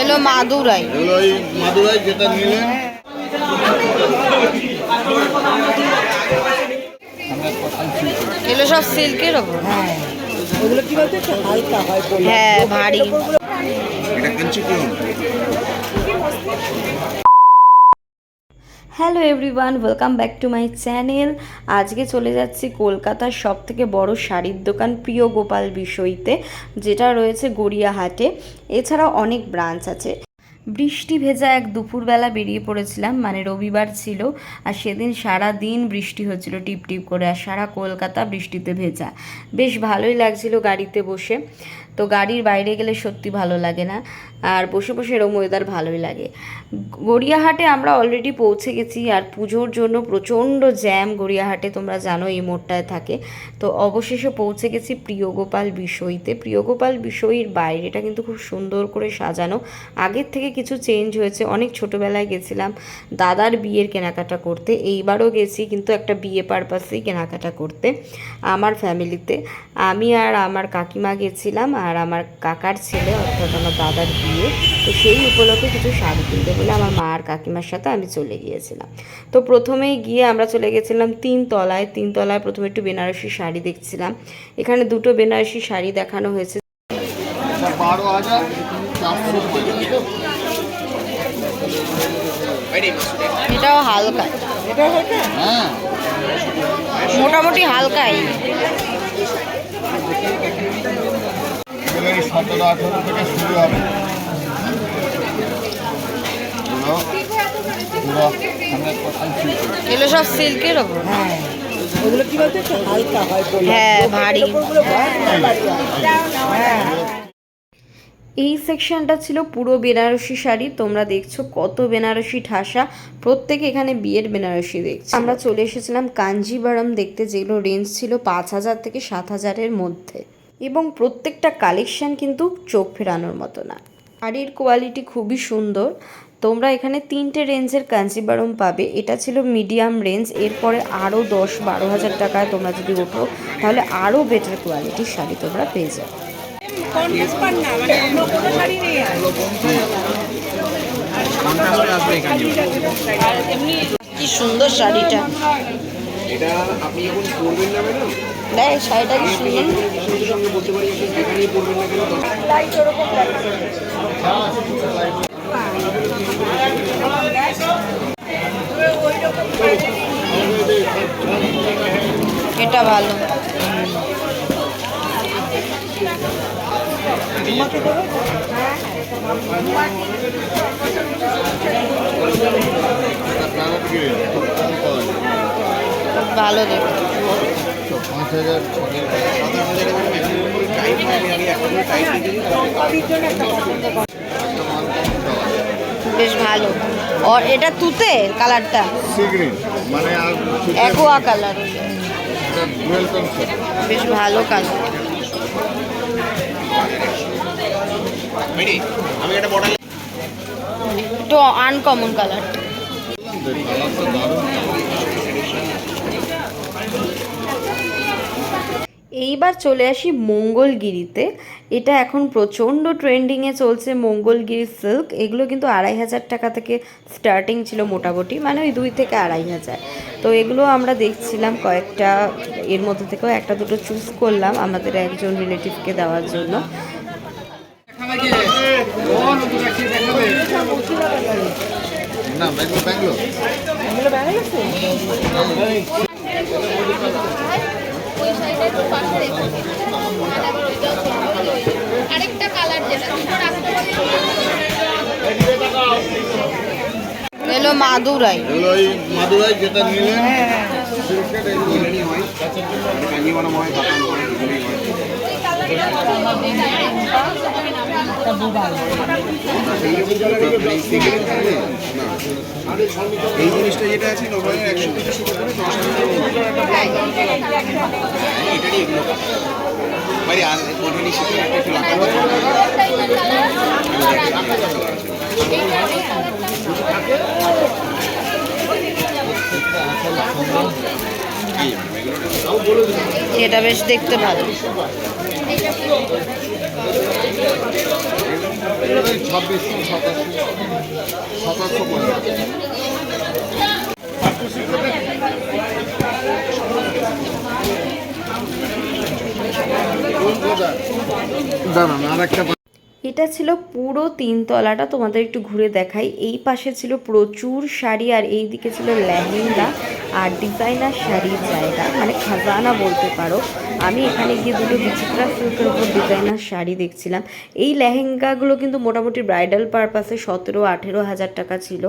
এলো মাদুরাই। এলো এই মাদুরাই যেটা নিলেন এগুলো সব সিল্কের ওপর। ওগুলো কি বলতে হালকা হয়। হ্যাঁ ভারী। এটা কিনছি কি? Hello everyone welcome back to my channel আজকে চলে যাচ্ছি কলকাতার সব থেকে বড় শাড়ির দোকান প্রিয় গোপাল বিষয়তে যেটা রয়েছে গড়িয়াহাটে। এছাড়াও অনেক ব্রাঞ্চ আছে। বৃষ্টি ভেজা এক দুপুরবেলা বেরিয়ে পড়েছিলাম মানে রবিবার ছিল, আর সেদিন সারা দিন বৃষ্টি হচ্ছিল টিপ টিপ করে, আর সারা কলকাতা বৃষ্টিতে ভেজা। বেশ ভালোই লাগছিল গাড়িতে বসে। তো গাড়ির বাইরে গেলে সত্যি ভালো লাগে না। আর বসে বসে এরম ওয়েদার ভালোই লাগে। গড়িয়াহাটে আমরা অলরেডি পৌঁছে গেছি আর পুজোর জন্য প্রচণ্ড জ্যাম গড়িয়াহাটে, তোমরা জানো এই মোড়টায় থাকে। তো অবশেষে পৌঁছে গেছি প্রিয়গোপাল বিষয়তে প্রিয়গোপাল বিষয়ীর বাইরেটা কিন্তু খুব সুন্দর করে সাজানো। আগের থেকে কিছু চেঞ্জ হয়েছে, অনেক ছোটোবেলায় গেছিলাম। দাদার বিয়ের কেনাকাটা করতে, এইবারও গেছি, কিন্তু একটা বিয়ে পারপাসেই কেনাকাটা করতে আমার ফ্যামিলিতে আমি আর আমার কাকিমা গেছিলাম আর আমার কাকার ছেলে, অর্থাৎ আমার দাদার বিয়ে। তো সেই উপলক্ষে কিছু শাড়ি কিনতে বলে আমার মা আর কাকিমার সাথে আমি চলে গিয়েছিলাম। তো প্রথমেই গিয়ে আমরা চলে গেছিলাম তিন তলায় তিন তলায় প্রথমে একটু বেনারসি শাড়ি দেখছিলাম। এখানে দুটো বেনারসি শাড়ি দেখানো হয়েছে। বারো হাজার এটাও হালকা? হ্যাঁ। মোটামুটি হালকাই। সতেরো আঠেরো থেকে শুরু হবে এগুলো পুরো হান্ড্রেড পার্সেন্ট এগুলো সব সিল্কের ওপর। হ্যাঁ এই সেকশনটা ছিল পুরো বেনারসি শাড়ি। তোমরা দেখছ কত বেনারসি ঠাসা। প্রত্যেকে এখানে বিয়ের বেনারসি দেখছি। আমরা চলে এসেছিলাম কাঞ্জিবারম দেখতে। যেগুলো রেঞ্জ ছিল পাঁচ হাজার থেকে সাত হাজারের মধ্যে। এবং প্রত্যেকটা কালেকশন কিন্তু চোখ ফেরানোর মতো না। শাড়ির কোয়ালিটি খুবই সুন্দর। তোমরা এখানে তিনটে রেঞ্জের কাঞ্জিবারম পাবে। এটা ছিল মিডিয়াম রেঞ্জ এরপরে আরও দশ বারো হাজার টাকায় তোমরা যদি ওঠো তাহলে আরও বেটার কোয়ালিটির শাড়ি তোমরা পেয়ে যাবে। কি সুন্দর শাড়িটা। এটা আপনি এখন পরবেন না ম্যাডাম? দেখ শাড়িটা কি সুন্দর। সঙ্গে সঙ্গে বলতে পারি যেখানেই পরবেন না কেন দশ এটা ভালো। ভালো দেখো। পাঁচ হাজার বেশ ভালো। আর এটা তুতে কালারটা? মানে অ্যাকোয়া কালার বেশ ভালো কালার আমি একটু আনকমন কালার এইবার চলে আসি মঙ্গলগিরিতে। এটা এখন প্রচণ্ড ট্রেন্ডিংয়ে চলছে মঙ্গলগিরি সিল্ক। এগুলো কিন্তু আড়াই হাজার টাকা থেকে স্টার্টিং ছিল মোটামুটি মানে ওই দুই থেকে আড়াই হাজার। তো এগুলো আমরা দেখছিলাম কয়েকটা, এর মধ্যে থেকেও একটা দুটো চুজ করলাম আমাদের একজন রিলেটিভকে দেওয়ার জন্য। না ব্যাঙ্গলো ব্যাঙ্গলো এগুলো বেড়ে গেছে এলো মাদুরাই। ওই মাদুরাই যেটা নিলে সিল্কের এগুলো হয়। কাঞ্জিমানো হয় হয় হয়। এই এই জিনিসটা যেটা আছে নবাবের একশো থেকে শুরু করে দশ এটারই এগুলো এটা বেশ দেখতে ভালো। ছাব্বিশশো সাতাশশো সাতাশশো দাঁড়ান আর একটা এটা ছিল পুরো তিনতলাটা, তোমাদের একটু ঘুরে দেখাই। এই পাশে ছিল প্রচুর শাড়ি আর এই দিকে ছিল লেহেঙ্গা আর ডিজাইনার শাড়ির জায়গা মানে খাজানা বলতে পারো। আমি এখানে গিয়ে দুটো বিচিত্রা সিল্কের উপর ডিজাইনার শাড়ি দেখছিলাম। এই লেহেঙ্গাগুলো কিন্তু মোটামুটি ব্রাইডাল পারপাসে সতেরো, আঠেরো হাজার টাকা ছিল।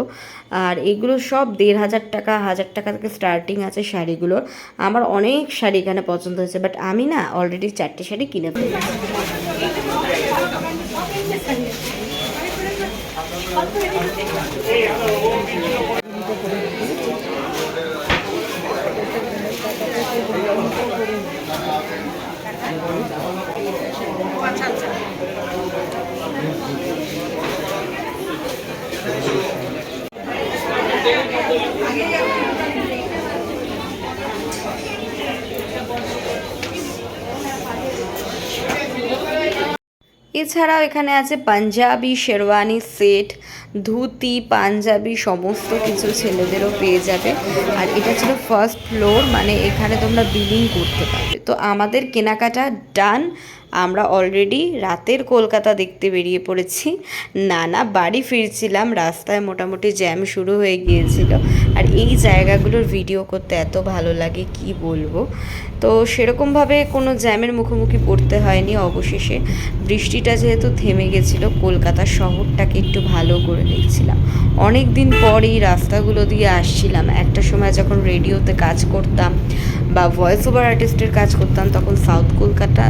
আর এগুলো সব দেড় হাজার টাকা হাজার টাকা থেকে স্টার্টিং আছে শাড়িগুলোর। আমার অনেক শাড়ি এখানে পছন্দ হয়েছে বাট আমি না অলরেডি চারটে শাড়ি কিনে ফেলেছি। আচ্ছা আচ্ছা। এছাড়াও এখানে আছে পাঞ্জাবি, শেরওয়ানি সেট, ধুতি, পাঞ্জাবি, সমস্ত কিছু ছেলেদেরও পেয়ে যাবে। আর এটা ছিল ফার্স্ট ফ্লোর মানে এখানে তোমরা বিলিং করতে পারবে। তো আমাদের কেনাকাটা ডান। আমরা অলরেডি রাতের কলকাতা দেখতে বেরিয়ে পড়েছি। নানা বাড়ি ফিরছিলাম, রাস্তায় মোটামুটি জ্যাম শুরু হয়ে গিয়েছিল। আর এই জায়গাগুলোর ভিডিও করতে এত ভালো লাগে, কি বলব? তো সেরকমভাবে কোনো জ্যামের মুখোমুখি পড়তে হয়নি অবশেষে। বৃষ্টিটা যেহেতু থেমে গেছিল, কলকাতা শহরটাকে একটু ভালো করে দেখছিলাম। অনেক দিন পর এই রাস্তাগুলো দিয়ে আসছিলাম। একটা সময় যখন রেডিওতে কাজ করতাম বা ভয়েস ওভার আর্টিস্টের কাজ করতাম তখন সাউথ কলকাতা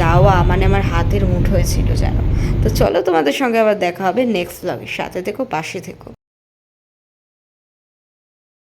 যাওয়া মানে আমার হাতের মুঠ হয়েছিল যেন। তো চলো তোমাদের সঙ্গে আবার দেখা হবে নেক্সট ব্লগের সাথে। থেকো পাশে থেকো।